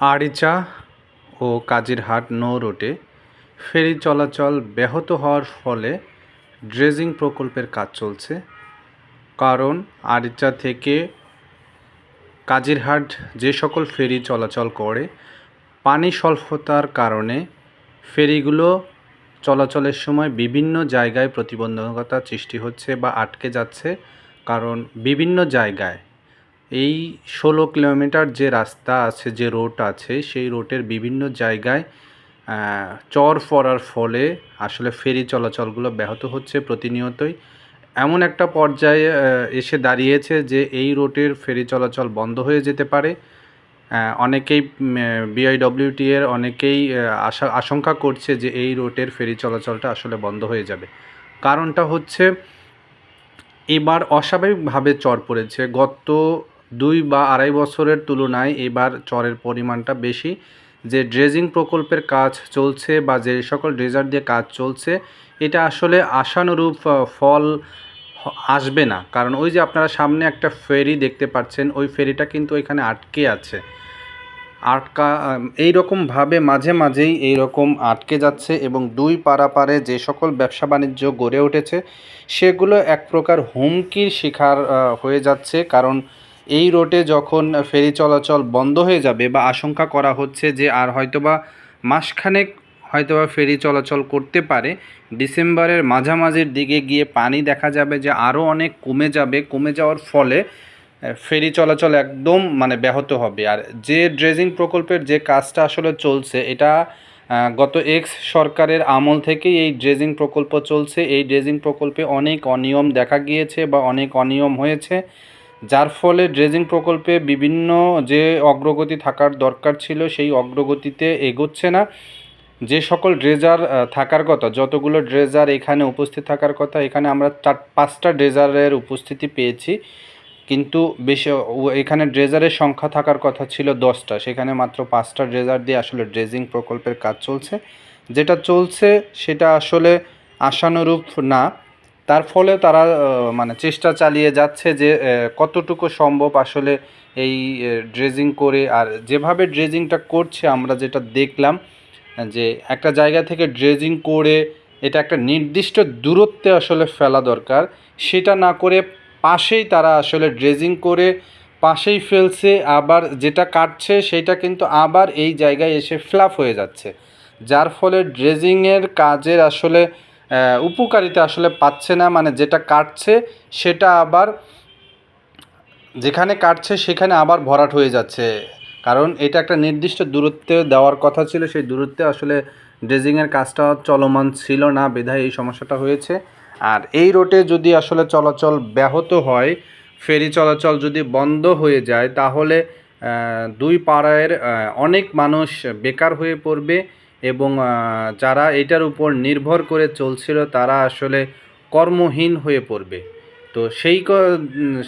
আরিচা ও কাজিরহাট নৌ রুটে ফেরি চলাচল ব্যাহত হওয়ার ফলে ড্রেজিং প্রকল্পের কাজ চলছে। কারণ আরিচা থেকে কাজিরহাট যে সকল ফেরি চলাচল করে, পানি স্বল্পতার কারণে ফেরিগুলো চলাচলের সময় বিভিন্ন জায়গায় প্রতিবন্ধকতা সৃষ্টি হচ্ছে বা আটকে যাচ্ছে। কারণ বিভিন্ন জায়গায় এই ষোলো কিলোমিটার যে রাস্তা আছে, যে রোড আছে, সেই রোডের বিভিন্ন জায়গায় চর পড়ার ফলে আসলে ফেরি চলাচলগুলো ব্যাহত হচ্ছে প্রতিনিয়তই। এমন একটা পর্যায়ে এসে দাঁড়িয়েছে যে এই রোডের ফেরি চলাচল বন্ধ হয়ে যেতে পারে। অনেকেই বিআইডব্লিউটি এর অনেকেই আশা, আশঙ্কা করছে যে এই রোডের ফেরি চলাচলটা আসলে বন্ধ হয়ে যাবে। কারণটা হচ্ছে, এবার অস্বাভাবিকভাবে চর পড়েছে। গত দুই বা আড়াই বছরের তুলনায় এবার চরের পরিমাণটা বেশি। যে ড্রেজিং প্রকল্পের কাজ চলছে বা যে সকল ড্রেজার দিয়ে কাজ চলছে, এটা আসলে আশানুরূপ ফল আসবে না। কারণ ওই যে আপনারা সামনে একটা ফেরি দেখতে পাচ্ছেন, ওই ফেরিটা কিন্তু এখানে আটকে আছে। আটকা এই রকমভাবে মাঝে মাঝেই এই রকম আটকে যাচ্ছে এবং দুই পারাপারে যে সকল ব্যবসা বাণিজ্য গড়ে উঠেছে, সেগুলো এক প্রকার হুমকির শিকার হয়ে যাচ্ছে। কারণ এই রোডে যখন ফেরি চলাচল বন্ধ হয়ে যাবে বা আশঙ্কা করা হচ্ছে যে আর হয়তোবা মাসখানেক হয়তোবা ফেরি চলাচল করতে পারে, ডিসেম্বরের মাঝামাঝির দিকে গিয়ে পানি দেখা যাবে যে আরও অনেক কমে যাবে। কমে যাওয়ার ফলে ফেরি চলাচল একদম মানে ব্যাহত হবে। আর যে ড্রেজিং প্রকল্পের যে কাজটা আসলে চলছে, এটা গত এক্স সরকারের আমল থেকেই এই ড্রেজিং প্রকল্প চলছে। এই ড্রেজিং প্রকল্পে অনেক অনিয়ম দেখা গিয়েছে বা অনেক অনিয়ম হয়েছে। যার ফলে ড্রেজিং প্রকল্পে বিভিন্ন যে অগ্রগতি থাকার দরকার ছিল, সেই অগ্রগতিতে এগোচ্ছে না। যে সকল ড্রেজার থাকার কথা, যতগুলো ড্রেজার এখানে উপস্থিত থাকার কথা, এখানে আমরা চার, পাঁচটা ড্রেজারের উপস্থিতি পেয়েছি। কিন্তু বেশি এখানে ড্রেজারের সংখ্যা থাকার কথা ছিল দশটা। সেখানে মাত্র পাঁচটা ড্রেজার দিয়ে আসলে ড্রেজিং প্রকল্পের কাজ চলছে। যেটা চলছে, সেটা আসলে আশানুরূপ না। তার ফলে তারা মানে চেষ্টা চালিয়ে যাচ্ছে যে কতটুকু সম্ভব আসলে এই ড্রেজিং করে। আর যেভাবে ড্রেজিংটা করছে, আমরা যেটা দেখলাম, যে একটা জায়গা থেকে ড্রেজিং করে এটা একটা নির্দিষ্ট দূরত্বে আসলে ফেলা দরকার। সেটা না করে পাশেই তারা আসলে ড্রেজিং করে, পাশেই ফেলছে, আবার যেটা কাটছে সেটা কিন্তু আবার এই জায়গায় এসে ফ্লাপ হয়ে যাচ্ছে। যার ফলে ড্রেজিংয়ের কাজের আসলে উপকারিতা আসলে পাচ্ছে না মানে যেটা কাটছে সেটা আবার, যেখানে কাটছে সেখানে আবার ভরাট হয়ে যাচ্ছে। কারণ এটা একটা নির্দিষ্ট দূরত্বে দেওয়ার কথা ছিল, সেই দূরত্বে আসলে ড্রেজিংয়ের কাজটা চলমান ছিল না, বিধায় এই সমস্যাটা হয়েছে। আর এই রোডে যদি আসলে চলাচল ব্যাহত হয়, ফেরি চলাচল যদি বন্ধ হয়ে যায়, তাহলে দুই পাড়ায়ের অনেক মানুষ বেকার হয়ে পড়বে। এবং যারা এটার উপর নির্ভর করে চলছিল, তারা আসলে কর্মহীন হয়ে পড়বে। তো সেই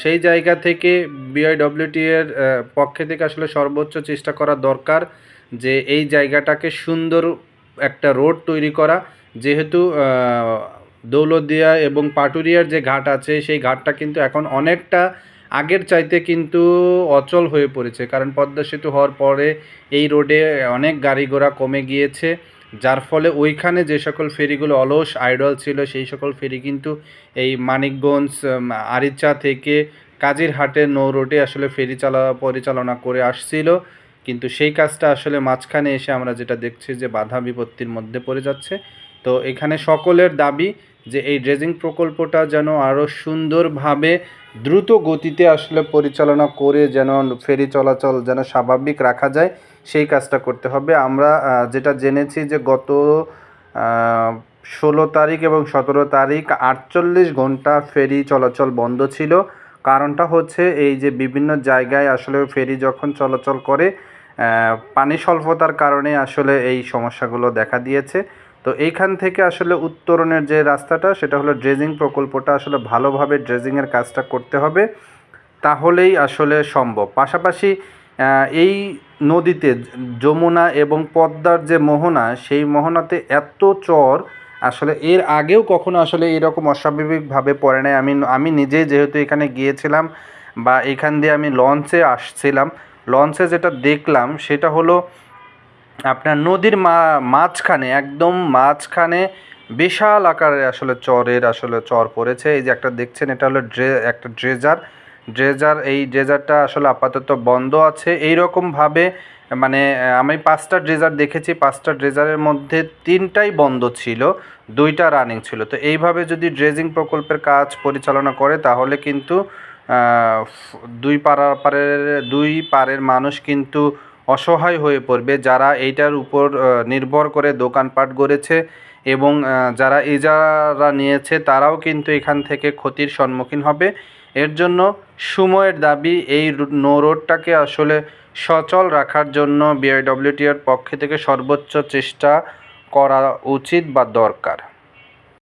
সেই জায়গা থেকে বিআইডব্লিউটি এর পক্ষে থেকে আসলে সর্বোচ্চ চেষ্টা করা দরকার যে এই জায়গাটাকে সুন্দর একটা রোড তৈরি করা। যেহেতু দৌলতদিয়া এবং পাটুরিয়ার যে ঘাট আছে, সেই ঘাটটা কিন্তু এখন অনেকটা আগের চাইতে কিন্তু অচল হয়ে পড়েছে। কারণ পদ্মা সেতু হওয়ার পরে এই রোডে অনেক গাড়ি ঘোড়া কমে গিয়েছে। যার ফলে ওইখানে যে সকল ফেরিগুলো অলস আইডল ছিল, সেই সকল ফেরি কিন্তু এই মানিকগঞ্জ আরিচা থেকে কাজিরহাটের নৌ রোডে আসলে ফেরি চালা, পরিচালনা করে আসছিল। কিন্তু সেই কাজটা আসলে মাঝখানে এসে আমরা যেটা দেখছি যে বাধা বিপত্তির মধ্যে পড়ে যাচ্ছে। তো এখানে সকলের দাবি যে এই ড্রেজিং প্রকল্পটা যেন আরও সুন্দরভাবে দ্রুত গতিতে আসলে পরিচালনা করে যেন ফেরি চলাচল যেন স্বাভাবিক রাখা যায়, সেই কাজটা করতে হবে। আমরা যেটা জেনেছি যে গত ষোলো তারিখ এবং সতেরো তারিখ আটচল্লিশ ঘণ্টা ফেরি চলাচল বন্ধ ছিল। কারণটা হচ্ছে এই যে বিভিন্ন জায়গায় আসলে ফেরি যখন চলাচল করে পানি স্বল্পতার কারণে আসলে এই সমস্যাগুলো দেখা দিয়েছে। তো এইখান থেকে আসলে উত্তরণের যে রাস্তাটা, সেটা হলো ড্রেজিং প্রকল্পটা। আসলে ভালোভাবে ড্রেজিংয়ের কাজটা করতে হবে, তাহলেই আসলে সম্ভব। পাশাপাশি এই নদীতে যমুনা এবং পদ্মার যে মোহনা, সেই মোহনাতে এত চর, আসলে এর আগেও কখনো আসলে এরকম অস্বাভাবিকভাবে পড়ে নাই। আমি আমি নিজেই যেহেতু এখানে গিয়েছিলাম বা এখান দিয়ে আমি লঞ্চে আসছিলাম লঞ্চে যেটা দেখলাম, সেটা হলো আপনার নদীর মাঝখানে, একদম মাঝখানে বিশাল আকারের আসলে চরের আসলে চর পড়েছে। এই যে একটা দেখছেন, এটা হলো ড্রে, একটা ড্রেজার। ড্রেজার, এই ড্রেজারটা আসলে আপাতত বন্ধ আছে। এই রকমভাবে মানে আমি পাঁচটা ড্রেজার দেখেছি। পাঁচটা ড্রেজারের মধ্যে তিনটাই বন্ধ ছিল, দুইটা রানিং ছিল। তো এইভাবে যদি ড্রেজিং প্রকল্পের কাজ পরিচালনা করে, তাহলে কিন্তু দুই পাড়া পাড়ের, দুই পাড়ের মানুষ কিন্তু অসহায় হয়ে পড়বে। যারা এইটার উপর নির্ভর করে দোকানপাট গড়েছে এবং যারা ইজারা নিয়েছে তারাও কিন্তু এখান থেকে ক্ষতির সম্মুখীন হবে। এর জন্য সময়ের দাবি, এই নো রোডটাকে আসলে সচল রাখার জন্য বিআইডব্লিউটিআর পক্ষ থেকে সর্বোচ্চ চেষ্টা করা উচিত বা দরকার।